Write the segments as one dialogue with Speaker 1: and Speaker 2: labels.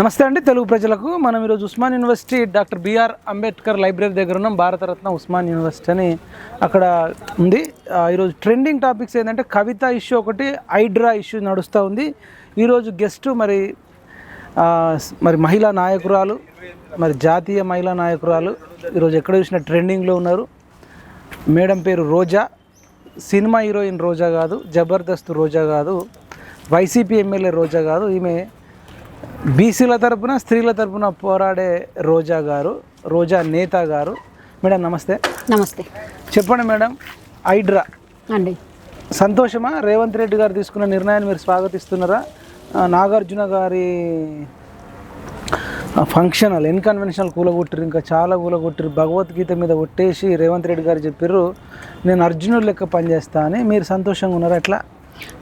Speaker 1: నమస్తే అండి తెలుగు ప్రజలకు. మనం ఈరోజు Osman university doctor B R Ambedkar library దగ్గర ఉన్నాం. భారతరత్న ఉస్మాన్ యూనివర్సిటీ అని అక్కడ ఉంది. ఈరోజు ట్రెండింగ్ టాపిక్స్ ఏంటంటే కవిత ఇష్యూ ఒకటి హైడ్రా ఇష్యూ నడుస్తూ ఉంది. ఈరోజు గెస్ట్ మరి మరి మహిళా నాయకురాలు మరి జాతీయ మహిళా నాయకురాలు ఈరోజు ఎక్కడ చూసిన ట్రెండింగ్లో ఉన్నారు. మేడం పేరు రోజా. సినిమా హీరోయిన్ రోజా కాదు జబర్దస్త్ రోజా కాదు వైసీపీ ఎమ్మెల్యే రోజా కాదు ఈమె బీసీల తరపున స్త్రీల తరపున పోరాడే రోజా గారు రోజా నేత గారు. మేడం నమస్తే.
Speaker 2: నమస్తే.
Speaker 1: చెప్పండి మేడం హైడ్రా.
Speaker 2: అండి.
Speaker 1: సంతోషమా? రేవంత్ రెడ్డి గారు తీసుకున్న నిర్ణయాన్ని మీరు స్వాగతిస్తున్నారా? నాగార్జున గారి ఫంక్షన్ హాల్ ఇన్కన్వెన్షనల్ కూలగొట్టిరు ఇంకా చాలా కూలగొట్టిరు భగవద్గీత మీద ఒట్టేసి రేవంత్ రెడ్డి గారు చెప్పారు నేను అర్జునుడు లెక్క పనిచేస్తా అని. మీరు సంతోషంగా ఉన్నారా? ఎట్లా?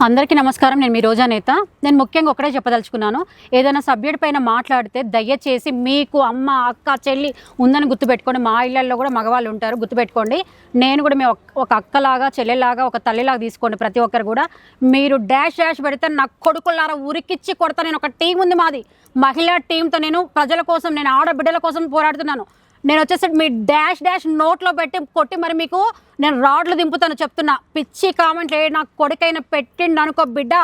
Speaker 2: అందరికీ నమస్కారం. నేను మీ రోజా నేత. నేను ముఖ్యంగా ఒకటే చెప్పదలుచుకున్నాను. ఏదైనా సబ్జెక్ట్ పైన మాట్లాడితే దయచేసి మీకు అమ్మ అక్క చెల్లి ఉందని గుర్తుపెట్టుకోండి. మా ఇళ్ళల్లో కూడా మగవాళ్ళు ఉంటారు. గుర్తుపెట్టుకోండి. నేను కూడా మీ ఒక అక్కలాగా చెల్లెలాగా ఒక తల్లిలాగా తీసుకోండి ప్రతి ఒక్కరు కూడా. మీరు డాష్ డాష్ పెడితే నా కొడుకులారా ఉరికిచ్చి కొడతా. నేను ఒక టీం ఉంది మాది. మహిళా టీంతో నేను ప్రజల కోసం నేను ఆడబిడ్డల కోసం పోరాడుతున్నాను. నేను వచ్చేసి మీ డాష్ డాష్ నోట్లో పెట్టి కొట్టి మరి మీకు నేను రాడ్లు దింపుతాను చెప్తున్నా. పిచ్చి కామెంట్లు లేదు నా కొడుకైనా పెట్టిండు అనుకో బిడ్డ.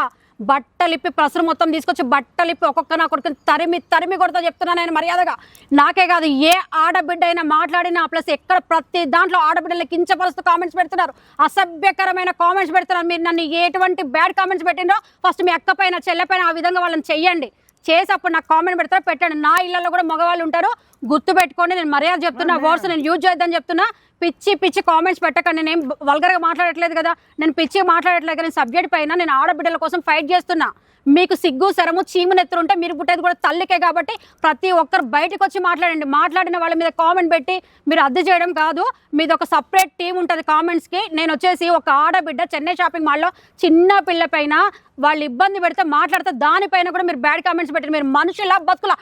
Speaker 2: బట్టలిప్పి ప్రసరు మొత్తం తీసుకొచ్చి బట్టలిప్పి ఒక్కొక్క నా కొడుకుని తరిమి తరిమి కొడతా చెప్తున్నా నేను మర్యాదగా. నాకే కాదు ఏ ఆడబిడ్డ అయినా మాట్లాడినా ప్లస్ ఎక్కడ ప్రతి దాంట్లో ఆడబిడ్డలు కించపరుస్తూ కామెంట్స్ పెడుతున్నారు. అసభ్యకరమైన కామెంట్స్ పెడుతున్నారు. మీరు నన్ను ఎటువంటి బ్యాడ్ కామెంట్స్ పెట్టిండ్రో ఫస్ట్ మీ అక్క పైన చెల్లెపైన ఆ విధంగా వాళ్ళని చెయ్యండి. చేసి అప్పుడు నాకు కామెంట్ పెడతారు పెట్టండి. నా ఇళ్ళలో కూడా మగవాళ్ళు ఉంటారు. గుర్తు పెట్టుకోండి. నేను మర్యాద చెప్తున్నా వర్డ్స్ నేను యూజ్ చేద్దని చెప్తున్నా. పిచ్చి పిచ్చి కామెంట్స్ పెట్టకండి. నేను వల్గర్గా మాట్లాడట్లేదు కదా. నేను పిచ్చి మాట్లాడట్లేదు కానీ సబ్జెక్ట్ పైన నేను ఆడబిడ్డల కోసం ఫైట్ చేస్తున్నా. మీకు సిగ్గు శరము చీము నెత్తురు ఉంటే మీరు పుట్టేది కూడా తల్లికే కాబట్టి ప్రతి ఒక్కరు బయటకు వచ్చి మాట్లాడండి. మాట్లాడిన వాళ్ళ మీద కామెంట్ పెట్టి మీరు అద్దె చేయడం కాదు. మీది ఒక సపరేట్ టీం ఉంటుంది కామెంట్స్కి నేను వచ్చేసి ఒక ఆడబిడ్డ చెన్నై షాపింగ్ మాల్లో చిన్న పిల్ల పైన వాళ్ళు ఇబ్బంది పెడితే మాట్లాడితే దానిపైన కూడా మీరు బ్యాడ్ కామెంట్స్ పెట్టారు మీరు మనుషుల బతుకుల.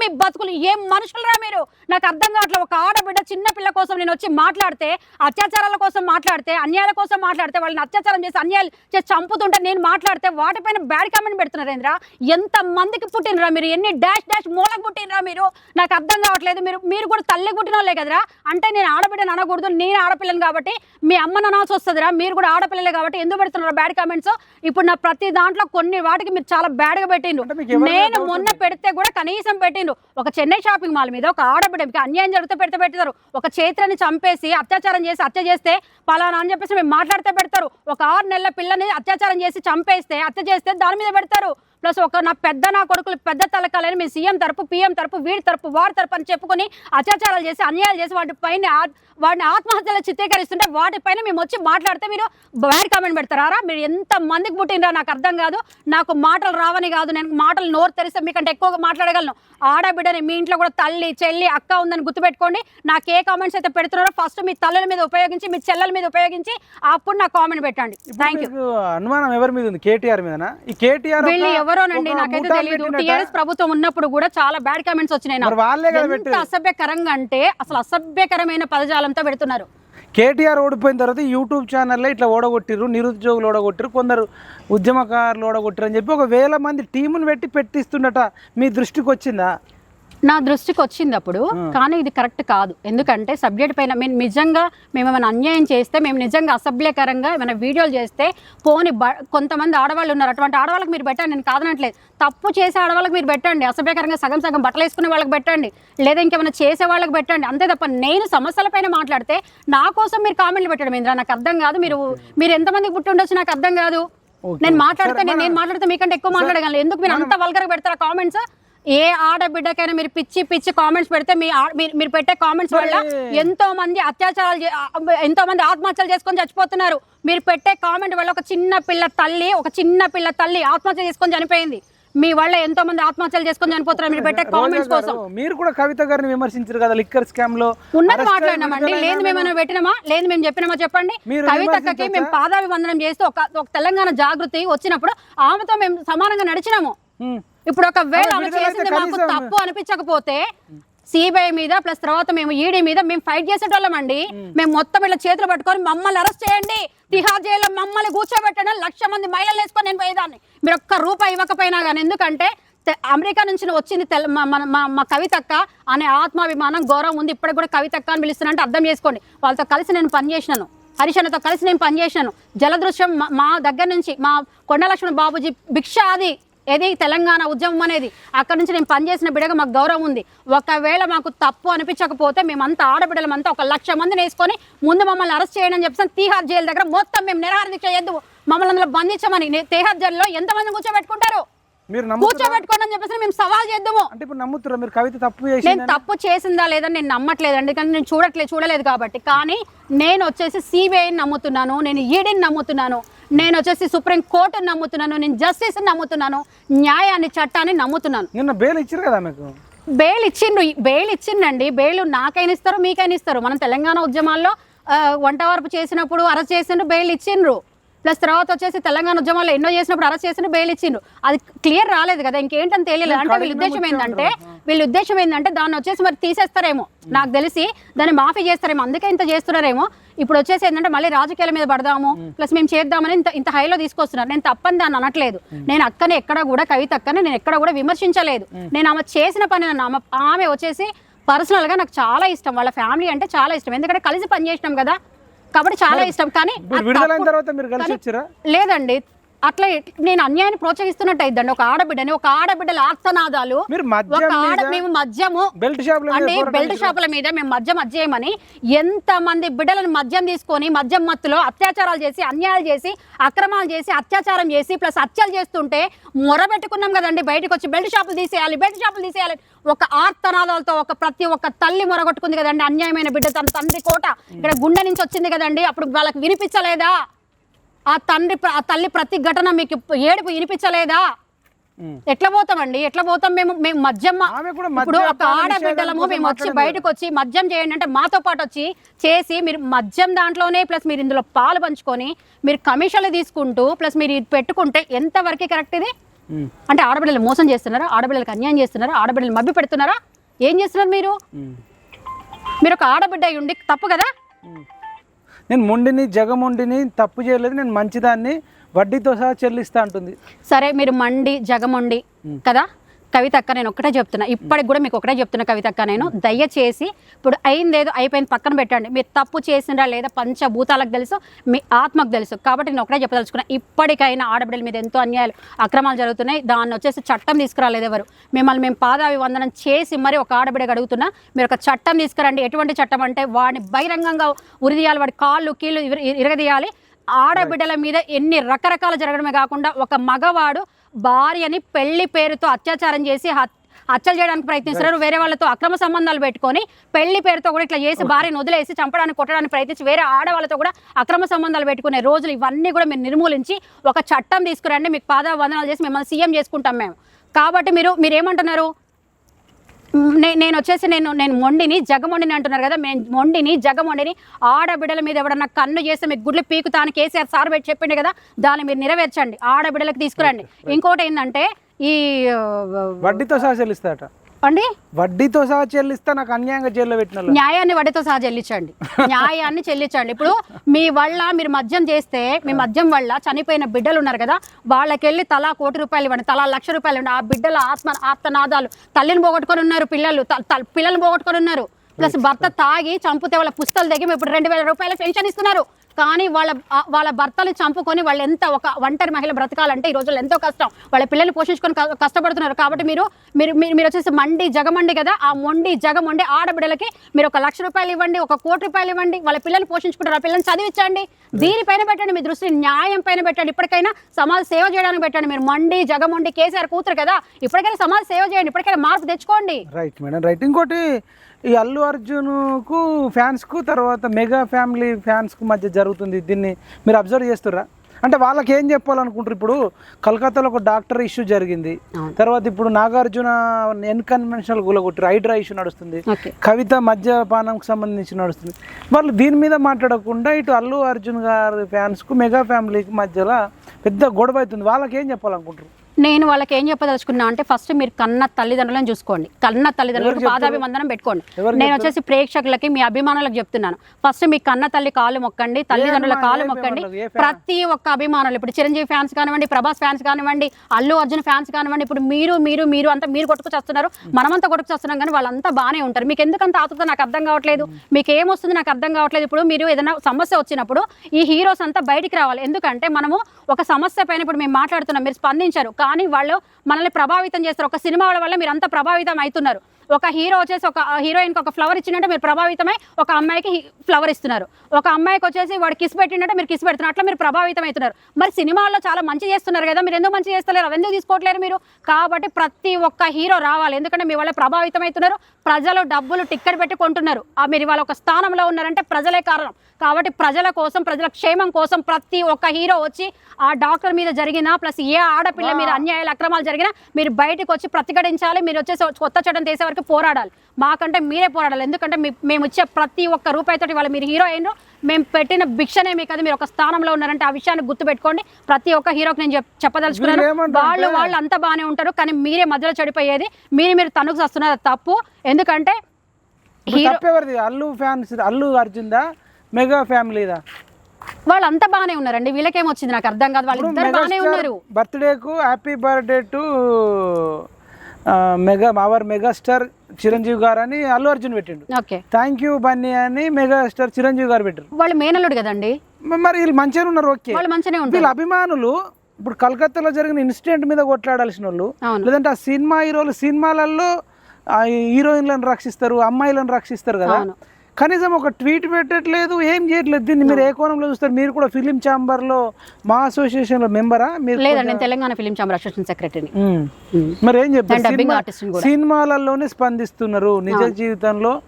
Speaker 2: మీ బతుకులు. ఏం మనుషులరా మీరు? నాకు అర్థం కావట్లేదు. ఒక ఆడబిడ్డ చిన్న పిల్ల కోసం నేను వచ్చి మాట్లాడితే అత్యాచారాల కోసం మాట్లాడితే అన్యాయాల కోసం మాట్లాడితే వాళ్ళని అత్యాచారం చేసి అన్యాయాలు చేసి చంపుతుంటే నేను మాట్లాడితే వాటిపైన బ్యాడ్ కామెంట్ పెడుతున్నారేంద్రా ఎంత మందికి పుట్టినరా మీరు? ఎన్ని డాష్ డాష్ మూలకు పుట్టినరా మీరు? నాకు అర్థం కావట్లేదు. మీరు మీరు కూడా తల్లి పుట్టిన వాళ్ళే కదరా? అంటే నేను ఆడబిడ్డను అనకూడదు. నేను ఆడపిల్లని కాబట్టి మీ అమ్మను అనాల్సి వస్తుందిరా. మీరు కూడా ఆడపిల్లలే కాబట్టి ఎందుకు పెడుతున్నారు బ్యాడ్ కామెంట్స్ ఇప్పుడు నా ప్రతి దాంట్లో కొన్ని వాటికి మీరు చాలా
Speaker 1: మీకు ఎవరి మీద
Speaker 2: నేను మొన్న పెడితే కూడా కనీసం పెట్టిండ్రు. ఒక చెన్నై షాపింగ్ మాల్ మీద ఒక ఆడబిడ్డకి అన్యాయం జరిగితే పెడితే పెడతారు. ఒక చైత్రని చంపేసి అత్యాచారం చేసి హత్య చేస్తే పలానా అని చెప్పేసి మేము మాట్లాడితే పెడతారు. ఒక ఆరు నెలల పిల్లని అత్యాచారం చేసి చంపేస్తే హత్య చేస్తే దాని మీద పెడతారు. ప్లస్ ఒక నా పెద్ద నా కొడుకులు పెద్ద తలకాలని మీ సీఎం తరపు పీఎం తరపు వీడి తరపు వారి తరపు అని చెప్పుకొని అత్యాచారాలు చేసి అన్యాయాలు చేసి వాటి పైన ఆ- వాడిని ఆత్మహత్యలు చిత్రీకరిస్తుంటే వాటిపైన మేము వచ్చి మాట్లాడితే మీరు బ్యాడ్ కామెంట్ పెడతారా మీరు ఎంత మందికి పుట్టినరా నాకు అర్థం కాదు. నాకు మాటలు రావని కాదు. నేను మాటలు నోరు తెరిస్తే మీకంటే ఎక్కువగా మాట్లాడగలను. ఆడబిడ్డని మీ ఇంట్లో కూడా తల్లి చెల్లి అక్క ఉందని గుర్తుపెట్టుకోండి. నాకు ఏ కామెంట్స్ అయితే పెడుతున్నారో ఫస్ట్ మీ తల్లుల మీద ఉపయోగించి మీ చెల్లెల మీద ఉపయోగించి అప్పుడు నాకు కామెంట్ పెట్టండి. థ్యాంక్ యూ
Speaker 1: అనుమానం ఎవరి మీద ఉంది? కేటీఆర్ మీదనా? ఈ కేటీఆర్
Speaker 2: వీళ్ళు ఎవరోనండి? నాకైతే తెలియదు టీఆర్ఎస్ ప్రభుత్వం ఉన్నప్పుడు కూడా చాలా బ్యాడ్ కామెంట్స్ వచ్చినాయి. అసభ్యకరంగా అంటే అసలు అసభ్యకరమైన పదజాలంతో పెడుతున్నారు.
Speaker 1: కేటీఆర్ ఓడిపోయిన తర్వాత యూట్యూబ్ ఛానల్లో ఇట్లా ఓడగొట్టిర్రు నిరుద్యోగులు ఓడగొట్టిరు కొందరు ఉద్యమకారులు ఓడగొట్టిరు అని చెప్పి ఒక వేల మంది టీముని పెట్టి పెట్టిస్తుండట మీ దృష్టికి వచ్చిందా
Speaker 2: నా దృష్టికి వచ్చింది అప్పుడు కానీ ఇది కరెక్ట్ కాదు. ఎందుకంటే సబ్జెక్ట్ పైన మేము నిజంగా మేము ఏమైనా అన్యాయం చేస్తే మేము నిజంగా అసభ్యకరంగా ఏమైనా వీడియోలు చేస్తే పోని కొంతమంది ఆడవాళ్ళు ఉన్నారు. అటువంటి ఆడవాళ్ళకి మీరు పెట్టండి నేను కాదనట్లేదు. తప్పు చేసే ఆడవాళ్ళకి మీరు పెట్టండి. అసభ్యకరంగా సగం సగం బట్టలు వేసుకునే వాళ్ళకి పెట్టండి. లేదా ఇంకేమైనా చేసే వాళ్ళకి పెట్టండి. అంతే తప్ప నేను సమస్యలపైన మాట్లాడితే నా కోసం మీరు కామెంట్లు పెట్టడం ఏంద్రా? నాకు అర్థం కాదు. మీరు మీరు ఎంతమందికి పుట్టి ఉండొచ్చు? నాకు అర్థం కాదు. నేను మాట్లాడితే నేను మాట్లాడితే మీకంటే ఎక్కువ మాట్లాడగలను. ఎందుకు మీరు అంత వల్గరగా పెడతారా కామెంట్స్? ఏ ఆడబిడ్డకైనా మీరు పిచ్చి పిచ్చి కామెంట్స్ పెడితే మీ మీరు పెట్టే కామెంట్స్ వల్ల ఎంతో మంది అత్యాచారాలు ఎంతో మంది ఆత్మహత్యలు చేసుకొని చచ్చిపోతున్నారు. మీరు పెట్టే కామెంట్ వల్ల ఒక చిన్న పిల్ల తల్లి ఒక చిన్న పిల్ల తల్లి ఆత్మహత్య చేసుకొని చనిపోయింది. మీ వల్ల ఎంతో మంది ఆత్మహత్యలు చేసుకొని చనిపోతున్నారు మీరు పెట్టే కామెంట్స్ కోసం.
Speaker 1: మీరు కూడా కవిత గారిని విమర్శించారు కదా లిక్కర్ స్కామ్లో?
Speaker 2: ఉన్నది మాట్లాడినామండి. లేదు మేము పెట్టినామా? లేదు మేము చెప్పినామా చెప్పండి.
Speaker 1: మీరు
Speaker 2: కవితక్కకి మేము పాదాభివందనం చేస్తూ ఒక ఒక తెలంగాణ జాగృతి వచ్చినప్పుడు ఆమెతో మేము సమానంగా నడిచినాము. ఇప్పుడు ఒకవేళ
Speaker 1: ఆమె
Speaker 2: చేసింది మాకు తప్పు అనిపించకపోతే సిబిఐ మీద ప్లస్ తర్వాత మేము ఈడీ మీద మేము ఫైట్ చేసేటోళ్ళం అండి. మేము. మొత్తం ఇలా చేతులు పట్టుకొని మమ్మల్ని అరెస్ట్ చేయండి. తిహార్ జైల్లో మమ్మల్ని కూర్చోబెట్టండి లక్ష మంది మహిళలు వేసుకొని నేను పోయేదాన్ని. మీరు ఒక్క రూపాయి ఇవ్వకపోయినా కానీ ఎందుకంటే అమెరికా నుంచి వచ్చింది తెల మా- మన మా మా కవితక్క అనే ఆత్మాభిమానం గౌరవం ఉంది. ఇప్పటికి కూడా కవితక్క అని పిలుస్తున్నా అంటే అర్థం చేసుకోండి. వాళ్ళతో కలిసి నేను పనిచేసినాను హరిశన్నతో కలిసి నేను పనిచేసినాను జలదృశ్యం మా- మా దగ్గర నుంచి మా కొండలక్ష్మణ బాబుజీ భిక్ష అది. ఏది తెలంగాణ ఉద్యమం అనేది? అక్కడ నుంచి నేను పనిచేసిన బిడ్డగా మాకు గౌరవం ఉంది. ఒకవేళ మాకు తప్పు అనిపించకపోతే మేమంతా ఆడబిడ్డలమంతా ఒక లక్ష మందిని వేసుకొని ముందు మమ్మల్ని అరెస్ట్ చేయడం అని చెప్పి తీహార్ జైలు దగ్గర మొత్తం మేము నిరాహార దీక్ష చేయొద్దు మమ్మల్ని అందులో బంధించమని. తీహార్ జైల్లో ఎంతమంది కూర్చోబెట్టుకుంటారు?
Speaker 1: మీరు
Speaker 2: కూర్చోబెట్టుకోండి అని చెప్పేసి మేము సవాల్ చేద్దాము.
Speaker 1: అంటే ఇప్పుడు నమ్ముతారా మీరు కవిత తప్పు
Speaker 2: నేను తప్పు చేసిందా లేదని నేను నమ్మట్లేదు. ఎందుకంటే నేను చూడట్లేదు చూడలేదు కాబట్టి. కానీ నేను వచ్చేసి సిబిఐని నమ్ముతున్నాను నేను ఈడీని నమ్ముతున్నాను. నేను వచ్చేసి సుప్రీం కోర్టుని నమ్ముతున్నాను నేను జస్టిస్ నమ్ముతున్నాను న్యాయాన్ని చట్టాన్ని నమ్ముతున్నాను.
Speaker 1: నిన్న బెయిల్ ఇచ్చారు కదా మీకు?
Speaker 2: బెయిల్ ఇచ్చిండ్రు బెయిల్ ఇచ్చిండండి. బెయిల్ నాకైనా ఇస్తారు మీకైనా ఇస్తారు. మనం తెలంగాణ ఉద్యమాల్లో వంట వరపు చేసినప్పుడు అరెస్ట్ చేసిండ్రు బెయిల్ ఇచ్చిండ్రు. ప్లస్ తర్వాత వచ్చేసి తెలంగాణ ఉద్యమాల్లో ఎన్నో చేసినప్పుడు అరెస్ట్ చేసిండ్రు బెయిల్ ఇచ్చిండ్రు. అది క్లియర్ రాలేదు కదా ఇంకేంటని తెలియలేదు. అంటే వీళ్ళ ఉద్దేశం ఏంటంటే వీళ్ళ ఉద్దేశం ఏంటంటే దాన్ని వచ్చేసి మరి తీసేస్తారేమో. నాకు తెలిసి దాన్ని మాఫీ చేస్తారేమో అందుకే ఇంత చేస్తున్నారేమో. ఇప్పుడు వచ్చేసి ఏంటంటే మళ్ళీ రాజకీయాల మీద పడదాము ప్లస్ మేము చేద్దామని ఇంత ఇంత హైలో తీసుకొస్తున్నారు. నేను తప్పని దాన్ని అనట్లేదు. నేను అక్కనే ఎక్కడ కూడా కవిత అక్కనే నేను ఎక్కడ కూడా విమర్శించలేదు. నేను ఆమె చేసిన పని నన్ను ఆమె ఆమె వచ్చేసి పర్సనల్గా నాకు చాలా ఇష్టం. వాళ్ళ ఫ్యామిలీ అంటే చాలా ఇష్టం. ఎందుకంటే కలిసి పని చేసినాం కదా. కాబట్టి చాలా ఇష్టం. కానీ లేదండి. అట్లా నేను అన్యాయాన్ని ప్రోత్సహిస్తున్నట్టు అయిద్దండి ఒక ఆడబిడ్డని ఒక ఆడబిడ్డల ఆర్తనాదాలు ఒక ఆడ మేము మద్యము
Speaker 1: బెల్ట్ షాపుల మీద
Speaker 2: అంటే బెల్ట్. షాపుల మీద మేము మద్యం అజ్జేయమని ఎంత మంది బిడ్డలను మద్యం తీసుకొని మద్యం మత్తులో అత్యాచారాలు చేసి అన్యాయాలు చేసి అక్రమాలు చేసి అత్యాచారం చేసి ప్లస్ హత్యలు చేస్తుంటే మొరబెట్టుకున్నాం కదండి. బయటకు వచ్చి బెల్ట్ షాపులు తీసేయాలి బెల్ట్ షాపులు తీసేయాలి. ఒక ఆర్తనాదాలతో ఒక ప్రతి ఒక్క తల్లి మొరగొట్టుకుంది కదండి. అన్యాయమైన బిడ్డ తన తండ్రి కోట. ఇక్కడ గుండె నుంచి వచ్చింది కదండి. అప్పుడు వాళ్ళకి వినిపించలేదా? ఆ తండ్రి ఆ తల్లి ప్రతి ఘటన మీకు ఏడుపు వినిపించలేదా. ఎట్లా పోతామండి? ఎట్లా పోతాం మేము మేము మద్యం ఇప్పుడు ఒక ఆడబిడ్డలము మేము వచ్చి బయటకు వచ్చి మద్యం చేయండి అంటే మాతో పాటు వచ్చి చేసి మీరు మద్యం దాంట్లోనే ప్లస్ మీరు ఇందులో పాలు పంచుకొని మీరు కమిషన్లు తీసుకుంటూ ప్లస్ మీరు ఇది పెట్టుకుంటే ఎంతవరకు కరెక్ట్ ఇది. అంటే ఆడబిడ్డలు మోసం చేస్తున్నారా? ఆడబిడ్డలకు అన్యాయం చేస్తున్నారా? ఆడబిడ్డలు మభ్య పెడుతున్నారా? ఏం చేస్తున్నారు మీరు. మీరు ఒక ఆడబిడ్డ ఉండి తప్పు కదా?
Speaker 1: నేను మొండిని జగమొండిని తప్పు చేయలేదు నేను మంచిదాన్ని వడ్డీతో సహా చెల్లిస్తా అంటుంది.
Speaker 2: సరే మీరు మండి జగమండి కదా? కవితక్క నేను ఒకటే చెప్తున్నా. ఇప్పటికి కూడా మీకు ఒకటే చెప్తున్నా కవితక్క నేను దయచేసి ఇప్పుడు అయిందేదో అయిపోయింది పక్కన పెట్టండి. మీరు తప్పు చేసినరా లేదా పంచభూతాలకు తెలుసు మీ ఆత్మకు తెలుసు. కాబట్టి నేను ఒకటే చెప్పదలుచుకున్నా ఇప్పటికైనా ఆడబిడ్డల మీద ఎంతో అన్యాయాలు అక్రమాలు జరుగుతున్నాయి. దాన్ని వచ్చేసి చట్టం తీసుకురాలేదు ఎవరు? మిమ్మల్ని మేము పాదాభివందనం చేసి మరి ఒక ఆడబిడ్డగా అడుగుతున్నా మీరు ఒక చట్టం తీసుకురండి. ఎటువంటి చట్టం అంటే వాడిని బహిరంగంగా ఉరిదీయాలి వాడి కాళ్ళు కీళ్ళు ఇరగదీయాలి. ఆడబిడ్డల మీద ఎన్ని రకరకాలు జరగడమే కాకుండా ఒక మగవాడు భార్యని పెళ్ళి పేరుతో అత్యాచారం చేసి హత్- హత్యలు చేయడానికి ప్రయత్నిస్తున్నారు. వేరే వాళ్ళతో అక్రమ సంబంధాలు పెట్టుకొని పెళ్ళి పేరుతో కూడా ఇట్లా చేసి భార్యను వదిలేసి చంపడానికి కొట్టడానికి ప్రయత్నించి వేరే ఆడవాళ్ళతో కూడా అక్రమ సంబంధాలు పెట్టుకునే రోజులు ఇవన్నీ కూడా మీరు నిర్మూలించి ఒక చట్టం తీసుకురండి. మీకు పాద వందనాలు చేసి మిమ్మల్ని సీఎం చేసుకుంటాం మేము. కాబట్టి మీరు మీరు ఏమంటున్నారు? నే- నేను వచ్చేసి నేను నేను మొండిని జగమొండిని అంటున్నారు కదా మేము మొండిని జగమొండిని ఆడబిడ్డల మీద ఎవడన్నా కన్ను చేస్తే మీకు గుడ్లు పీకుతాను కేసీఆర్ సార్ పెట్టి చెప్పిండు కదా దాన్ని మీరు నెరవేర్చండి ఆడబిడ్డలకు తీసుకురండి. ఇంకోటి ఏంటంటే ఈ
Speaker 1: వడ్డీతో సహా చెల్లిస్తాట
Speaker 2: అండి
Speaker 1: వడ్డీతో సహా చెల్లిస్తా నాకు అన్యాయంగా జైల్లో పెట్టిన.
Speaker 2: న్యాయాన్ని వడ్డీతో సహా చెల్లించండి. న్యాయాన్ని చెల్లించండి. ఇప్పుడు మీ వల్ల మీరు మద్యం చేస్తే మీ మద్యం వల్ల చనిపోయిన బిడ్డలు ఉన్నారు కదా వాళ్ళకెళ్ళి తలా కోటి రూపాయలు ఇవ్వండి తలా లక్ష రూపాయలు ఇవ్వండి. ఆ బిడ్డల ఆత్మ ఆత్మనాదాలు తల్లిని పోగొట్టుకొని ఉన్నారు పిల్లలు పిల్లల్ని పోగొట్టుకొని ఉన్నారు. ప్లస్ భర్త తాగి చంపితే వాళ్ళ పుస్తలు దగ్గర ఇప్పుడు రెండు వేల రూపాయల పెన్షన్ ఇస్తున్నారు. కానీ వాళ్ళ వాళ్ళ భర్తలు చంపుకొని వాళ్ళు ఎంత ఒక ఒంటరి మహిళ బ్రతకాలంటే ఈ రోజుల్లో ఎంతో కష్టం. వాళ్ళ పిల్లల్ని పోషించుకొని కష్టపడుతున్నారు. కాబట్టి మీరు మీరు మీరు వచ్చేసి మండి జగమండి కదా ఆ మొండి జగమండి ఆడబిడ్డలకి మీరు ఒక లక్ష రూపాయలు ఇవ్వండి ఒక కోటి రూపాయలు ఇవ్వండి వాళ్ళ పిల్లల్ని పోషించుకుంటారు ఆ పిల్లల్ని చదివించండి. దీనిపైన పెట్టండి మీ దృష్టి న్యాయం పైన పెట్టండి. ఇప్పటికైనా సమాజ సేవ చేయడానికి పెట్టండి. మీరు మండి జగమండి కేసీఆర్ కూతురు కదా ఇప్పటికైనా సమాజ సేవ చేయండి ఇప్పటికైనా మార్పు తెచ్చుకోండి.
Speaker 1: రైట్ మేడం రైట్ ఇంకోటి ఈ అల్లు అర్జున్కు ఫ్యాన్స్కు తర్వాత మెగా ఫ్యామిలీ ఫ్యాన్స్కు మధ్య జరుగుతుంది. దీన్ని మీరు అబ్జర్వ్ చేస్తుర్రా? అంటే వాళ్ళకి ఏం చెప్పాలనుకుంటారు ఇప్పుడు? కలకత్తాలో ఒక డాక్టర్ ఇష్యూ జరిగింది. తర్వాత ఇప్పుడు నాగార్జున ఎన్కన్వెన్షనల్ గులగొట్టారు హైడ్రా ఇష్యూ నడుస్తుంది. కవిత మద్యపానంకి సంబంధించి నడుస్తుంది. వాళ్ళు దీని మీద మాట్లాడకుండా ఇటు అల్లు అర్జున్ గారి ఫ్యాన్స్కు మెగా ఫ్యామిలీకి మధ్యలో పెద్ద గొడవ అవుతుంది. వాళ్ళకి ఏం చెప్పాలనుకుంటారు
Speaker 2: నేను వాళ్ళకి ఏం చెప్పదలుచుకున్నా అంటే ఫస్ట్ మీరు కన్న తల్లిదండ్రులను చూసుకోండి. కన్న తల్లిదండ్రులకు పాదాభివందనం పెట్టుకోండి. నేను వచ్చేసి ప్రేక్షకులకి మీ అభిమానులకు చెప్తున్నాను. ఫస్ట్ మీ కన్న తల్లి కాలు మొక్కండి తల్లిదండ్రుల? కాలు మొక్కండి? ప్రతి ఒక్క అభిమానులు ఇప్పుడు చిరంజీవి ఫ్యాన్స్ కానివ్వండి ప్రభాస్ ఫ్యాన్స్ కానివ్వండి అల్లు అర్జున్ ఫ్యాన్స్ కానివ్వండి ఇప్పుడు మీరు మీరు మీరు అంతా మీరు కొట్టుకు చేస్తున్నారు. మనమంతా కొట్టుకు చేస్తున్నాం కానీ వాళ్ళంతా బాగానే ఉంటారు. మీకు ఎందుకంత ఆతుత? నాకు అర్థం కావట్లేదు. మీకు ఏమొస్తుంది నాకు అర్థం కావట్లేదు. ఇప్పుడు మీరు ఏదైనా సమస్య వచ్చినప్పుడు ఈ హీరోస్ అంతా బయటికి రావాలి. ఎందుకంటే మనము ఒక సమస్య పైన ఇప్పుడు మేము మాట్లాడుతున్నాం. మీరు స్పందించారు. కానీ వాళ్ళు మనల్ని ప్రభావితం చేస్తారు. ఒక సినిమాల వల్ల మీరు అంత ప్రభావితం అవుతున్నారు. ఒక హీరో వచ్చేసి ఒక హీరోయిన్కి ఒక ఫ్లవర్ ఇచ్చిందంటే మీరు ప్రభావితమై ఒక అమ్మాయికి ఫ్లవర్ ఇస్తున్నారు. ఒక అమ్మాయికి వచ్చేసి వాడు కిస్ పెట్టిందంటే మీరు కిస్ పెడుతున్నారు. అట్లా మీరు ప్రభావితం అవుతున్నారు. మరి సినిమాల్లో చాలా మంచి చేస్తున్నారు కదా మీరు ఎందుకు మంచి చేస్తలేరు? అవి ఎందుకు తీసుకోవట్లేరు మీరు? కాబట్టి ప్రతి ఒక్క హీరో రావాలి. ఎందుకంటే మీ వల్ల ప్రభావితం అవుతున్నారు. ప్రజలు డబ్బులు టిక్కెట్ పెట్టి కొంటున్నారు. ఆ మీరు ఇవాళ ఒక స్థానంలో ఉన్నారంటే ప్రజలే కారణం. కాబట్టి ప్రజల కోసం ప్రజల క్షేమం కోసం ప్రతి ఒక్క హీరో వచ్చి ఆ డాక్టర్ మీద జరిగిన ప్లస్ ఏ ఆడపిల్ల మీద అన్యాయాలు అక్రమాలు జరిగినా మీరు బయటకు వచ్చి ప్రతిఘటించాలి. మీరు వచ్చేసి కొత్త చట్టం చేసే వరకు పోరాడాలి. మాకంటే మీరే పోరాడాలి. ఎందుకంటే మేము ఇచ్చే ప్రతి ఒక్క రూపాయితోటి వాళ్ళ మీరు హీరో అయినరు. మేము పెట్టిన భిక్షనే మీకు అది. మీరు ఒక స్థానంలో ఉన్నారంటే ఆ విషయాన్ని గుర్తుపెట్టుకోండి. ప్రతి ఒక్క హీరోకి నేను చెప్- చెప్పదలుచుకున్నాను.
Speaker 1: వీళ్ళు
Speaker 2: వాళ్ళు అంతా బాగానే ఉంటారు. కానీ మీరే మధ్యలో చెడిపోయేది. మీరు మీరు తనుకు వస్తున్నారు తప్పు. ఎందుకంటే హీరో
Speaker 1: అల్లు ఫ్యాన్స్ అల్లు అర్జున్దా? మెగా ఫ్యామిలీదా?
Speaker 2: వాళ్ళు అంతా బాగానే ఉన్నారండి. వీళ్ళకేం వచ్చింది నాకు అర్థం కాదు. వాళ్ళు బాగానే ఉన్నారు.
Speaker 1: బర్త్డేకు happy birthday to mega our megastar Chiranjeevi గారు అని అల్లు అర్జున్ పెట్టిండు.
Speaker 2: ఓకే.
Speaker 1: థ్యాంక్ యూ బన్నీ అని మెగాస్టార్ చిరంజీవి గారు పెట్టారు
Speaker 2: వాళ్ళు మేనల్లుడు కదండి.
Speaker 1: మరి వీళ్ళు మంచిగా ఉన్నారు ఓకే.
Speaker 2: వాళ్ళు మంచిగానే ఉంటారు.
Speaker 1: వీళ్ళ అభిమానులు ఇప్పుడు కలకత్తాలో జరిగిన ఇన్సిడెంట్ మీద కొట్లాడాల్సిన వాళ్ళు లేదంటే ఆ సినిమా హీరోలు సినిమాలలో హీరోయిన్లను రక్షిస్తారు అమ్మాయిలను రక్షిస్తారు కదా. కనీసం ఒక ట్వీట్ పెట్టట్లేదు ఏం చేయట్లేదు. దీన్ని మీరు ఏ కోణంలో చూస్తారు? మీరు కూడా ఫిలిం ఛాంబర్లో మా అసోసియేషన్లో మెంబరా? మీరు
Speaker 2: లేదండి నేను తెలంగాణ ఫిలిం ఛాంబర్ అసోసియేషన్ సెక్రటరీని.
Speaker 1: ఉమ్. మరి ఏం చెప్తారు. సినిమాలలోనే స్పందిస్తున్నారు నిజ జీవితంలో.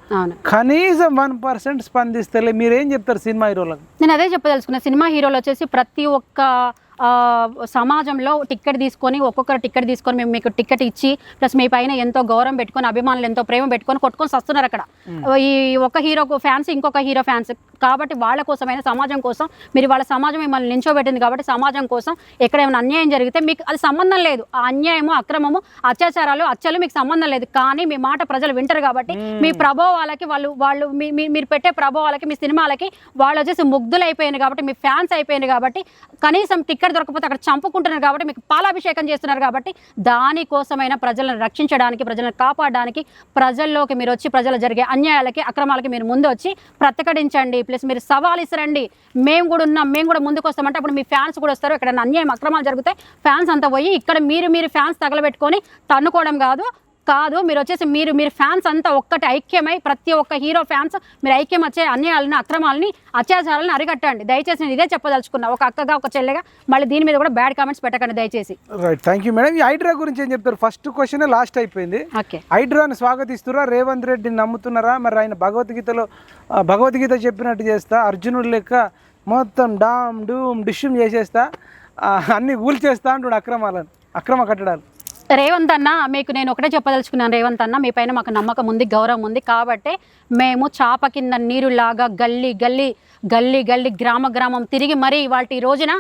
Speaker 1: కనీసం వన్ పర్సెంట్ స్పందిస్తలే. మీరు ఏం చెప్తారు సినిమా హీరోలకు?
Speaker 2: నేను అదే చెప్పదలుచుకున్నా. సినిమా హీరోలు వచ్చేసి ప్రతి ఒక్క సమాజంలో టికెట్ తీసుకొని ఒక్కొక్కరు టికెట్ తీసుకొని మేము మీకు టికెట్ ఇచ్చి ప్లస్ మీ పైన ఎంతో గౌరవం పెట్టుకొని అభిమానులు ఎంతో ప్రేమ పెట్టుకొని కొట్టుకొని వస్తున్నారు అక్కడ. ఈ ఒక హీరోకు ఫ్యాన్స్ ఇంకొక హీరో ఫ్యాన్స్. కాబట్టి వాళ్ళ కోసమైనా సమాజం కోసం మీరు వాళ్ళ సమాజం మిమ్మల్ని నించోబెట్టింది కాబట్టి సమాజం కోసం ఎక్కడ ఏమైనా అన్యాయం జరిగితే మీకు అది సంబంధం లేదు. ఆ అన్యాయము అక్రమము అత్యాచారాలు అచ్చలు మీకు సంబంధం లేదు. కానీ మీ మాట ప్రజలు వింటారు కాబట్టి మీ ప్రభావాలకి వాళ్ళు వాళ్ళు మీరు పెట్టే ప్రభావాలకి మీ సినిమాలకి వాళ్ళు వచ్చేసి ముగ్ధులు అయిపోయింది కాబట్టి మీ ఫ్యాన్స్ అయిపోయింది కాబట్టి కనీసం ఎక్కడ దొరకపోతే అక్కడ చంపుకుంటున్నారు కాబట్టి మీకు పాలాభిషేకం చేస్తున్నారు కాబట్టి దానికోసమైన ప్రజలను రక్షించడానికి ప్రజలను కాపాడడానికి ప్రజల్లోకి మీరు వచ్చి ప్రజలు జరిగే అన్యాయాలకి అక్రమాలకి మీరు ముందు వచ్చి ప్రతిఘటించండి. ప్లస్ మీరు సవాల్ ఇసరండి. మేము కూడా ఉన్నాం మేము కూడా ముందుకు వస్తామంటే అప్పుడు మీ ఫ్యాన్స్ కూడా వస్తారు. ఇక్కడ అన్యాయం అక్రమాలు జరిగితే ఫ్యాన్స్ అంతా పోయి ఇక్కడ మీరు మీరు ఫ్యాన్స్ తగలబెట్టుకొని తన్నుకోవడం కాదు. కాదు మీరు వచ్చేసి మీరు మీరు ఫ్యాన్స్ అంతా ఒక్కటి ఐక్యమై ప్రతి ఒక్క హీరో ఫ్యాన్స్ మీరు ఐక్యం వచ్చే అన్యాయాలని అక్రమాలని అత్యాచారాలను అరికట్టండి. దయచేసి నేను ఇదే చెప్పదలుచుకున్నా. ఒక అక్కగా ఒక చెల్లెగా మళ్ళీ దీని మీద కూడా బ్యాడ్ కామెంట్స్ పెట్టకండి దయచేసి.
Speaker 1: రైట్ థ్యాంక్ యూ మేడం ఈ హైడ్రా గురించి ఏం చెప్తారు? ఫస్ట్ క్వశ్చన్ లాస్ట్ అయిపోయింది.
Speaker 2: ఓకే.
Speaker 1: హైడ్రాని స్వాగతిస్తురా? రేవంత్ రెడ్డిని నమ్ముతున్నారా? మరి ఆయన భగవద్గీతలో భగవద్గీత చెప్పినట్టు చేస్తా అర్జునుడు లెక్క మొత్తం డామ్ డూమ్ డిష్యూమ్ చేసేస్తా అన్ని ఊల్ చేస్తా అంటుడు అక్రమాలను అక్రమ కట్టడాలు.
Speaker 2: రేవంత్ అన్న మీకు నేను ఒకటే చెప్పదలుచుకున్నాను రేవంత్ అన్న మీ పైన మాకు నమ్మకం ఉంది గౌరవం ఉంది. కాబట్టి మేము చాప కింద నీరులాగా గల్లీ గల్లీ గల్లీ గల్లీ గ్రామ గ్రామం తిరిగి మరీ వాటి రోజున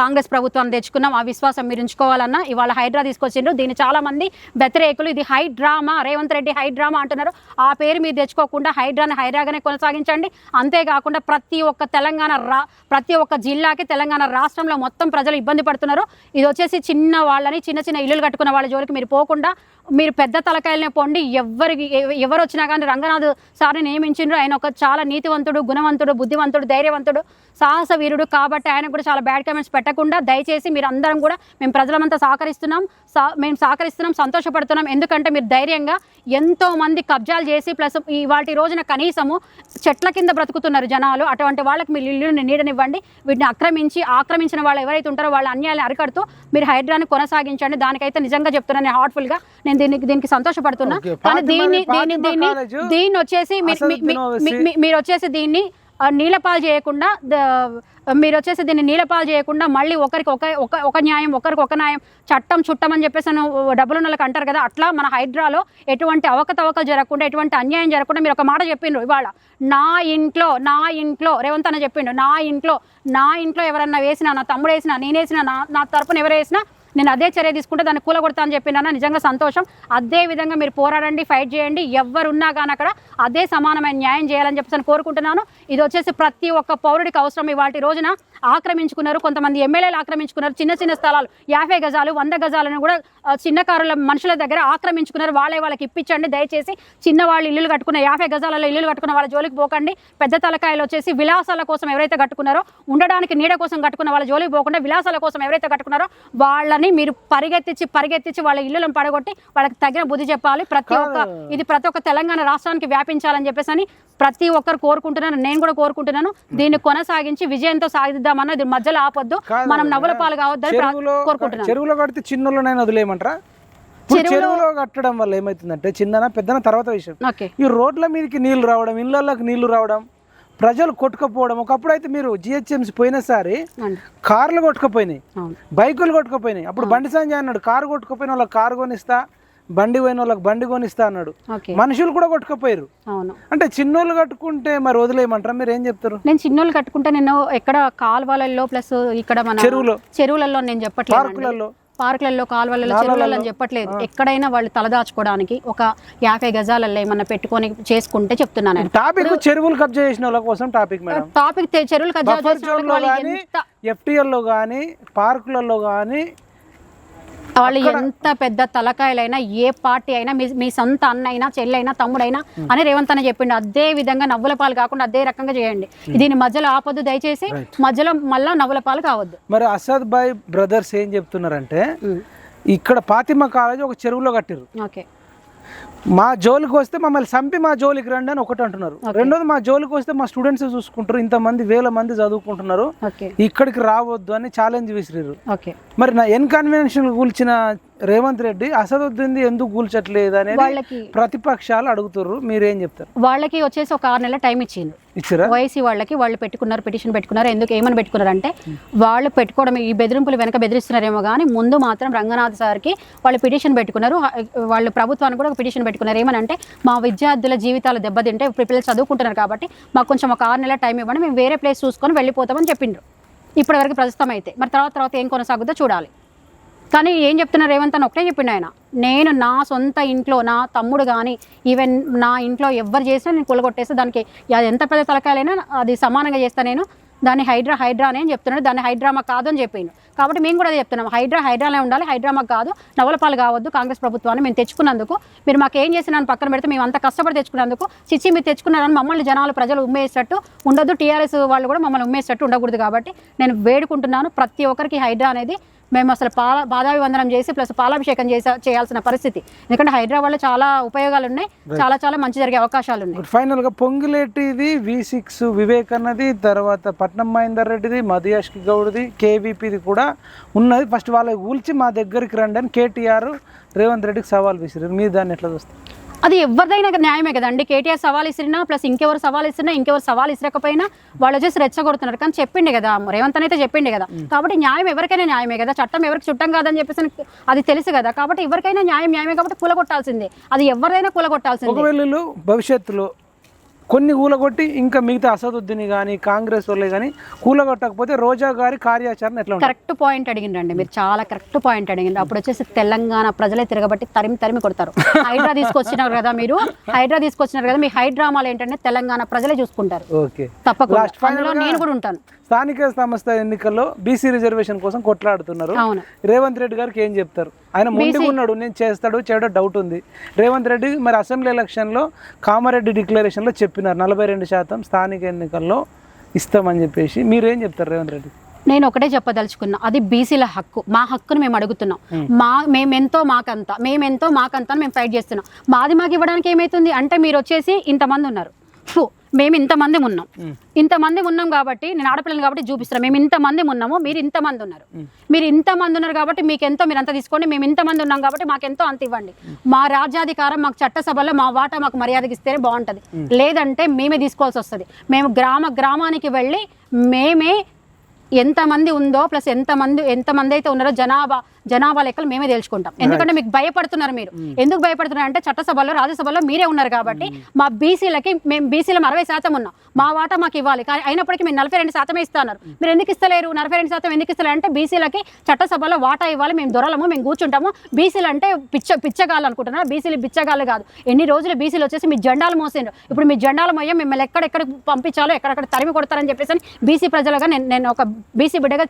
Speaker 2: కాంగ్రెస్ ప్రభుత్వాన్ని తెచ్చుకున్నాం. ఆ విశ్వాసం మీరు ఉంచుకోవాలన్నా ఇవాళ హైడ్రా తీసుకొచ్చిండ్రు. దీన్ని చాలా మంది వ్యతిరేకులు. ఇది high drama. Revanth Reddy high drama అంటున్నారు. ఆ పేరు మీరు తెచ్చుకోకుండా హైడ్రాని హైడ్రాగానే కొనసాగించండి. అంతేకాకుండా ప్రతి ఒక్క తెలంగాణ రా ప్రతి ఒక్క జిల్లాకి తెలంగాణ రాష్ట్రంలో మొత్తం ప్రజలు ఇబ్బంది పడుతున్నారు. ఇది వచ్చేసి చిన్న వాళ్ళని చిన్న చిన్న ఇల్లులు కట్టుకున్న వాళ్ళ జోలికి మీరు పోకుండా మీరు పెద్ద తలకాయలనే పొండి ఎవరికి ఎవ- ఎవరు వచ్చినా కానీ రంగనాథ్ సార్ని నియమించిండ్రు. ఆయన ఒక చాలా నీతివంతుడు గుణవంతుడు బుద్ధివంతుడు ధైర్యవంతుడు సాహస వీరుడు కాబట్టి ఆయన కూడా చాలా బ్యాడ్ కమెంట్స్ పెట్టకుండా దయచేసి మీరు అందరం కూడా మేము ప్రజలమంతా సహకరిస్తున్నాం. సా మేము సహకరిస్తున్నాం సంతోషపడుతున్నాం. ఎందుకంటే మీరు ధైర్యంగా ఎంతో మంది కబ్జాలు చేసి ప్లస్ ఈ రోజున కనీసము చెట్ల కింద బ్రతుకుతున్నారు జనాలు. అటువంటి వాళ్ళకి మీరు ఇల్లుని నీడనివ్వండి. వీటిని ఆక్రమించి ఆక్రమించిన వాళ్ళు ఎవరైతే ఉంటారో వాళ్ళ అన్యాయాన్ని అరికడుతూ మీరు హైడ్రాని కొనసాగించండి. దానికైతే నిజంగా చెప్తున్నాను హార్ట్ఫుల్గా నేను నేను దీనికి దీనికి సంతోషపడుతున్నా. కానీ దీన్ని దీన్ని దీన్ని దీన్ని వచ్చేసి మీరు వచ్చేసి దీన్ని నీలపాలు చేయకుండా మీరు వచ్చేసి దీన్ని నీలపాలు చేయకుండా మళ్ళీ ఒకరికి ఒక ఒక ఒక న్యాయం ఒకరికి ఒక న్యాయం చట్టం చుట్టమని చెప్పేసి అను డబ్బులు ఉన్న వాళ్ళకి అంటారు కదా అట్లా మన హైడ్రాలో ఎటువంటి అవకతవకలు జరగకుండా ఎటువంటి అన్యాయం జరగకుండా మీరు ఒక మాట చెప్పిండ్రు ఇవాళ. నా ఇంట్లో నా ఇంట్లో రేవంత్ అన్న చెప్పిండు నా ఇంట్లో నా ఇంట్లో ఎవరన్నా వేసినా నా తమ్ముడు వేసినా నేను వేసినా నా నా తరపున ఎవరు వేసినా నేను అదే చర్య తీసుకుంటే దాన్ని కూలగొడతా అని చెప్పినా నిజంగా సంతోషం. అదే విధంగా మీరు పోరాడండి ఫైట్ చేయండి. ఎవరున్నా కానీ అక్కడ అదే సమానమైన న్యాయం చేయాలని చెప్పేసి నేను కోరుకుంటున్నాను. ఇది వచ్చేసి ప్రతి ఒక్క పౌరుడికి అవసరం ఇవాటి రోజున. ఆక్రమించుకున్నారు కొంతమంది ఎమ్మెల్యేలు ఆక్రమించుకున్నారు. చిన్న చిన్న స్థలాలు యాభై గజాలు వంద గజాలను కూడా చిన్న కారుల మనుషుల దగ్గర ఆక్రమించుకున్నారు. వాళ్ళే వాళ్ళకి ఇప్పించండి. దయచేసి చిన్న వాళ్ళు ఇల్లులు కట్టుకున్న యాభై గజాలలో ఇల్లులు కట్టుకున్న వాళ్ళ జోలికి పోకండి. పెద్ద తలకాయలు వచ్చేసి విలాసాల కోసం ఎవరైతే కట్టుకున్నారో ఉండడానికి నీడ కోసం కట్టుకున్న వాళ్ళ జోలికి పోకుండా విలాసాల కోసం ఎవరైతే కట్టుకున్నారో వాళ్ళ వాళ్ళని మీరు పరిగెత్తించి పరిగెత్తించి వాళ్ళ ఇల్లులను పడగొట్టి వాళ్ళకి తగిన బుద్ధి చెప్పాలి. ప్రతి ఒక్క ఇది ప్రతి ఒక్క తెలంగాణ రాష్ట్రానికి వ్యాపించాలని చెప్పేసి అని ప్రతి ఒక్కరు కోరుకుంటున్నాను. నేను కూడా కోరుకుంటున్నాను. దీన్ని కొనసాగించి విజయంతో సాగిద్దామన్న ఇది మధ్యలో ఆపొద్దు. మనం నవ్వుల పాలు కావద్దని కోరుకుంటున్నాను.
Speaker 1: చెరువులో కడితే చిన్నోళ్ళనైనా వదిలేయమంటారా? ఇప్పుడు
Speaker 2: చెరువులో-
Speaker 1: చెరువులో కట్టడం వల్ల ఏమవుతుందంటే చిన్నన పెద్దన తర్వాత విషయం. ఈ రోడ్ల మీదకి నీళ్ళు రావడం ఇళ్ళకి నీళ్ళు రావడం ప్రజలు కొట్టుకపోవడం. ఒకప్పుడు అయితే మీరు జిహెచ్ఎంసీ పోయినసారి కార్లు కొట్టుకుపోయినాయి. బైకులు కొట్టుకుపోయినాయి. అప్పుడు బండి సంజయ్ అన్నాడు కారు కొట్టుకుపోయిన వాళ్ళకి కారు కొనిస్తా బండి పోయిన వాళ్ళకి బండి కొనిస్తా అన్నాడు. మనుషులు కూడా కొట్టుకుపోయారు. అంటే చిన్నోళ్ళు కట్టుకుంటే మరి వదిలేయమంటారా? మీరు ఏం చెప్తారు?
Speaker 2: నేను చిన్నోళ్ళు కట్టుకుంటే నేను ఎక్కడ కాలువలలో ప్లస్ ఇక్కడ మన
Speaker 1: చెరువులో.
Speaker 2: చెరువులలో నేను చెప్పట్లేదు
Speaker 1: పార్కులలో
Speaker 2: కాలువలలో చెరువులలో అని చెప్పట్లేదు. ఎక్కడైనా వాళ్ళు తలదాచుకోవడానికి ఒక యాభై గజాలలో ఏమన్నా పెట్టుకొని చేసుకుంటే చెప్తున్నాను నేను.
Speaker 1: టాపిక్ చెరువులు కబ్జా చేసిన వాళ్ళ కోసం టాపిక్
Speaker 2: టాపిక్ చెరువులు కబ్జా చేసిన
Speaker 1: ఎఫ్టీఎల్లో కానీ పార్కులలో కానీ
Speaker 2: వాళ్ళు ఎంత పెద్ద తలకాయలైనా ఏ పార్టీ అయినా మీ మీ సొంత అన్న అయినా చెల్లైనా తమ్ముడైనా అని రేవంత్ అన్న చెప్పిండు. అదే విధంగా నవ్వుల పాలు కాకుండా అదే రకంగా చేయండి. దీని మధ్యలో ఆపొద్దు దయచేసి మధ్యలో మళ్ళా నవ్వుల పాలు కావద్దు.
Speaker 1: మరి అసద్ భాయ్ బ్రదర్స్ ఏం చెప్తున్నారంటే ఇక్కడ ఫాతిమా కాలేజ్ ఒక చెరువులో కట్టిరు
Speaker 2: ఓకే.
Speaker 1: మా జోలికి వస్తే మమ్మల్ని చంపి మా జోలికి రండి అని ఒకటి అంటున్నారు. రెండోది మా జోలికి వస్తే మా స్టూడెంట్స్ చూసుకుంటారు ఇంతమంది వేల మంది చదువుకుంటున్నారు. ఇక్కడికి రావద్దు అని ఛాలెంజ్ విసిరారు మరి నా ఎన్కన్వెన్షన్ కూల్చిన రేవంత్ రెడ్డి అసదుద్దీన్ ఎందుకు కూల్చట్లేదు అనేది
Speaker 2: వాళ్ళకి
Speaker 1: ప్రతిపక్షాలు అడుగుతారు మీరేం చెప్తారు?
Speaker 2: వాళ్ళకి వచ్చేసి ఒక ఆరు నెలల టైం ఇచ్చింది
Speaker 1: ఇచ్చిరా?
Speaker 2: వైసీ వాళ్ళకి వాళ్ళు పెట్టుకున్నారు పిటిషన్ పెట్టుకున్నారు ఎందుకు ఏమని పెట్టుకున్నారు అంటే వాళ్ళు పెట్టుకోవడం ఈ బెదిరింపులు వెనక బెదిరిస్తున్నారేమో కానీ ముందు మాత్రం రంగనాథ్ సార్కి వాళ్ళు పిటిషన్ పెట్టుకున్నారు. వాళ్ళు ప్రభుత్వానికి కూడా ఒక పిటిషన్ పెట్టుకున్నారు. ఏమనంటే మా విద్యార్థుల జీవితాలు దెబ్బతింటే ఇప్పుడు పిల్లలు చదువుకుంటున్నారు కాబట్టి మాకు కొంచెం ఒక ఆరు నెలల టైం ఇవ్వండి మేము వేరే ప్లేస్ చూసుకొని వెళ్ళిపోతామని చెప్పిండ్రు. ఇప్పటివరకు ప్రస్తుతం అయితే. మరి తర్వాత తర్వాత ఏం కొనసాగుద్దో చూడాలి. కానీ ఏం చెప్తున్నారు రేవంత్ అని ఒకటే చెప్పిండు ఆయన. నేను నా సొంత ఇంట్లో నా తమ్ముడు కానీ ఈవెన్ నా ఇంట్లో ఎవరు చేసినా నేను కూలగొట్టేస్తే దానికి అది ఎంత పెద్ద తలకాయలైనా అది సమానంగా చేస్తాను నేను. దాన్ని హైడ్రా హైడ్రా అని చెప్తున్నాడు. దాన్ని హైడ్రామా కాదు అని చెప్పిండు. కాబట్టి మేము కూడా చెప్తున్నాం. హైడ్రా హైడ్రాలే ఉండాలి. హైడ్రామా కాదు. నవలపాలు కావద్దు కాంగ్రెస్ ప్రభుత్వాన్ని మేము తెచ్చుకున్నందుకు. మీరు మాకు ఏం చేసినాను పక్కన పెడితే మేము అంత కష్టపడి తెచ్చుకున్నందుకు. చిచ్చి మీరు తెచ్చుకున్నారని మమ్మల్ని జనాలు ప్రజలు ఉమ్మేసేటట్టు ఉండదు టీఆర్ఎస్ వాళ్ళు కూడా మమ్మల్ని ఉమ్మేసేటట్టు ఉండకూడదు కాబట్టి నేను వేడుకుంటున్నాను. ప్రతి ఒక్కరికి హైడ్రా అనేది మేము అసలు పాల పాదాభివందనం చేసి ప్లస్ పాలాభిషేకం చేసే చేయాల్సిన పరిస్థితి. ఎందుకంటే హైదరాబాద్లో చాలా ఉపయోగాలు ఉన్నాయి చాలా చాలా మంచి జరిగే అవకాశాలు ఉన్నాయి
Speaker 1: ఫైనల్గా పొంగులేటిది వి సిక్స్ వివేక్ అన్నది తర్వాత పట్నం మహేందర్ రెడ్డిది మధుయాష్కి గౌడ్ది కేవీపీది కూడా ఉన్నది. ఫస్ట్ వాళ్ళకి కూల్చి మా దగ్గరికి రండి అని కేటీఆర్ రేవంత్ రెడ్డికి సవాల్ విసిరారు. మీరు దాన్ని ఎట్లా చూస్తారు?
Speaker 2: అది ఎవరిదైనా న్యాయమే కదండి కేటీఆర్ సవాల్ ఇసిరినా ప్లస్ ఇంకెవరు సవాల్ ఇసిరినా ఇంకెవరు సవాల్ ఇసరకపోయినా వాళ్ళు వచ్చేసి రెచ్చగొడుతున్నారు. కానీ చెప్పిండే కదా రేవంత్ అయితే చెప్పిండే కదా. కాబట్టి న్యాయం ఎవరికైనా న్యాయమే కదా. చట్టం ఎవరికి చుట్టం కాదని చెప్పేసి అది తెలుసు కదా. కాబట్టి ఎవరికైనా న్యాయం న్యాయమే కాబట్టి కూలగొట్టాల్సిందే. అది ఎవరిదైనా కూలగొట్టాల్సిందే.
Speaker 1: భవిష్యత్తులో కొన్ని కూలగొట్టి ఇంకా మిగతా అసదుద్దీని కానీ కాంగ్రెస్ వాళ్ళే కానీ కూలగొట్టకపోతే రోజా గారి కార్యాచరణ ఎట్లా
Speaker 2: కరెక్ట్ పాయింట్ అడిగిండ్రండి మీరు. చాలా కరెక్ట్ పాయింట్ అడిగిండ్రు అప్పుడు వచ్చేసి తెలంగాణ ప్రజలే తిరగబట్టి తరిమి తరిమి కొడతారు. హైడ్రా తీసుకొచ్చినారు కదా మీరు? హైడ్రా తీసుకొచ్చినారు కదా? మీ హైడ్రామాలు ఏంటంటే తెలంగాణ ప్రజలే చూసుకుంటారు. తప్పకుండా. నేను కూడా ఉంటాను.
Speaker 1: స్థానిక సంస్థ ఎన్నికల్లో బీసీ రిజర్వేషన్ కోసం కొట్లాడుతున్నారు. రేవంత్ రెడ్డి గారికి ఏం చెప్తారు? ఆయన ముందుగా ఉన్నాడు నేను చేస్తాడు చేయడం డౌట్ ఉంది. రేవంత్ రెడ్డి మరి అసెంబ్లీ ఎలక్షన్లో కామారెడ్డి డిక్లరేషన్లో చెప్పినారు నలభై రెండు శాతం స్థానిక ఎన్నికల్లో ఇస్తామని చెప్పేసి. మీరేం చెప్తారు రేవంత్ రెడ్డి?
Speaker 2: నేను ఒకటే చెప్పదలుచుకున్నా అది బీసీల హక్కు. మా హక్కును మేము అడుగుతున్నాం. మా మేమెంతో మాకంత మేమెంతో మాకంత మేము ఫైట్ చేస్తున్నాం. మాది మాకు ఇవ్వడానికి ఏమవుతుంది అంటే మీరు వచ్చేసి ఇంతమంది ఉన్నారు. ఫు మేము ఇంతమంది ఉన్నాం. ఇంతమంది ఉన్నాం కాబట్టి నేను ఆడపిల్లని కాబట్టి చూపిస్తున్నాను మేము ఇంతమంది ఉన్నాము మీరు ఇంతమంది ఉన్నారు. మీరు ఇంతమంది ఉన్నారు కాబట్టి మీకు ఎంతో మీరు అంత తీసుకోండి మేము ఇంతమంది ఉన్నాం కాబట్టి మాకు ఎంతో అంత ఇవ్వండి. మా రాజ్యాధికారం మాకు చట్టసభలో మా వాటా మాకు మర్యాదకి ఇస్తేనే బాగుంటుంది. లేదంటే మేమే తీసుకోవాల్సి వస్తుంది. మేము గ్రామ గ్రామానికి వెళ్ళి మేమే ఎంతమంది ఉందో ప్లస్ ఎంతమంది ఎంతమంది అయితే ఉన్నారో జనాభా జనాభా లెక్కలు మేమే తేల్చుకుంటాం. ఎందుకంటే మీకు భయపడుతున్నారు మీరు. ఎందుకు భయపడుతున్నారు అంటే చట్టసభలో రాజ్యసభలో మీరే ఉన్నారు కాబట్టి మా బీసీలకి మేము బీసీలం అరవై శాతం ఉన్నాం. మా వాటా మాకు ఇవ్వాలి. కానీ అయినప్పటికీ మీరు నలభై రెండు శాతమే ఇస్తున్నారు. మీరు ఎందుకు ఇస్తలేరు? నలభై రెండు శాతం ఎందుకు ఇస్తలేరు? అంటే బీసీలకి చట్టసభలో వాటా ఇవ్వాలి. మేము దొరలము మేము కూర్చుంటాము. బీసీలు అంటే పిచ్చ పిచ్చగాళ్ళు అనుకుంటున్నారు. బీసీలు బిచ్చగాళ్ళు కాదు. ఎన్ని రోజులు బీసీలు వచ్చేసి మీ జెండాలు మోసిండ్రు. ఇప్పుడు మీ జెండాలు మొయ్యం మిమ్మల్ని ఎక్కడెక్కడ పంపించాలో ఎక్కడెక్కడ తరిమి కొడతారని చెప్పేసి బీసీ ప్రజలుగా నేను నేను ఒక బీసీ బిడ్డగా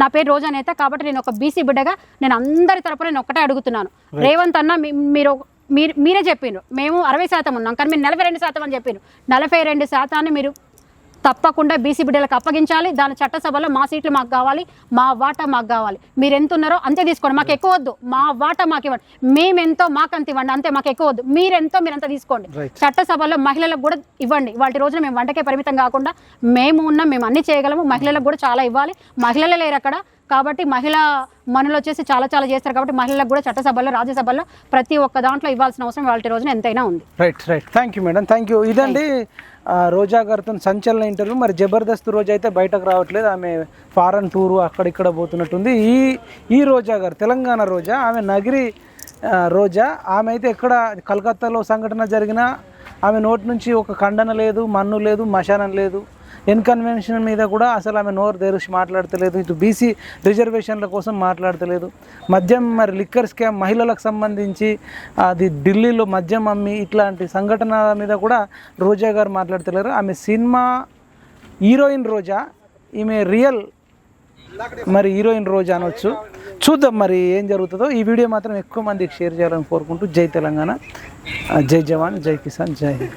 Speaker 2: నా పేరు రోజా నేత కాబట్టి నేను ఒక బీసీ బిడ్డగా నేను అందరి తరపున నేను ఒక్కటే అడుగుతున్నాను. రేవంత్ అన్న మీరు మీరు మీరే చెప్పిండ్రు మేము అరవై శాతం ఉన్నాం కానీ మీరు నలభై రెండు శాతం అని చెప్పిండ్రు నలభై రెండు శాతాన్ని మీరు తప్పకుండా బీసీ బిడ్డలకు అప్పగించాలి. దాని చట్టసభలో మా సీట్లు మాకు కావాలి మా వాటా మాకు కావాలి. మీరు ఎంత ఉన్నారో అంతే తీసుకోండి. మాకు ఎక్కువ వద్దు. మా వాటా మాకు ఇవ్వండి. మేమెంతో మాకు అంత ఇవ్వండి. అంతే మాకు ఎక్కువ వద్దు. మీరెంతో మీరంతా తీసుకోండి.
Speaker 1: Right.
Speaker 2: చట్టసభలో మహిళలకు కూడా ఇవ్వండి. వాటి రోజున మేము వంటకే పరిమితం కాకుండా మేము ఉన్నాం. మేము అన్ని చేయగలము. మహిళలకు కూడా చాలా ఇవ్వాలి. మహిళలే లేరు అక్కడ. కాబట్టి మహిళ మనులు వచ్చేసి చాలా చాలా చేస్తారు కాబట్టి మహిళలకు కూడా చట్టసభల్లో రాజ్యసభల్లో ప్రతి ఒక్క దాంట్లో ఇవ్వాల్సిన అవసరం వాళ్ళ రోజున ఎంతైనా ఉంది.
Speaker 1: Right right thank you madam thank you ఇదండి రోజా గారితో సంచలన ఇంటర్వ్యూ. మరి జబర్దస్త్ రోజు అయితే బయటకు రావట్లేదు. ఆమె ఫారెన్ టూరు అక్కడిక్కడ పోతున్నట్టుంది. ఈ ఈ రోజా గారు తెలంగాణ రోజా ఆమె నగిరి రోజా. ఆమె అయితే ఎక్కడ కలకత్తాలో సంఘటన జరిగినా ఆమె నోటి నుంచి ఒక ఖండన లేదు మన్ను లేదు మశానం లేదు. ఇన్కన్వెన్షన్ మీద కూడా అసలు ఆమె నోరు తెరిచి మాట్లాడతలేదు. ఇటు బీసీ రిజర్వేషన్ల కోసం మాట్లాడతలేదు. మద్యం మరి లిక్కర్ స్కామ్ మహిళలకు సంబంధించి అది ఢిల్లీలో మద్యం అమ్మి ఇట్లాంటి సంఘటనల మీద కూడా రోజా గారు మాట్లాడతలేరు. ఆమె సినిమా హీరోయిన్ రోజా ఈమె రియల్ మరి హీరోయిన్ రోజా అనొచ్చు. చూద్దాం మరి ఏం జరుగుతుందో. ఈ వీడియో మాత్రం ఎక్కువ మందికి షేర్ చేయాలని కోరుకుంటూ జై తెలంగాణ. జై జవాన్ జై కిసాన్ జై హింద్.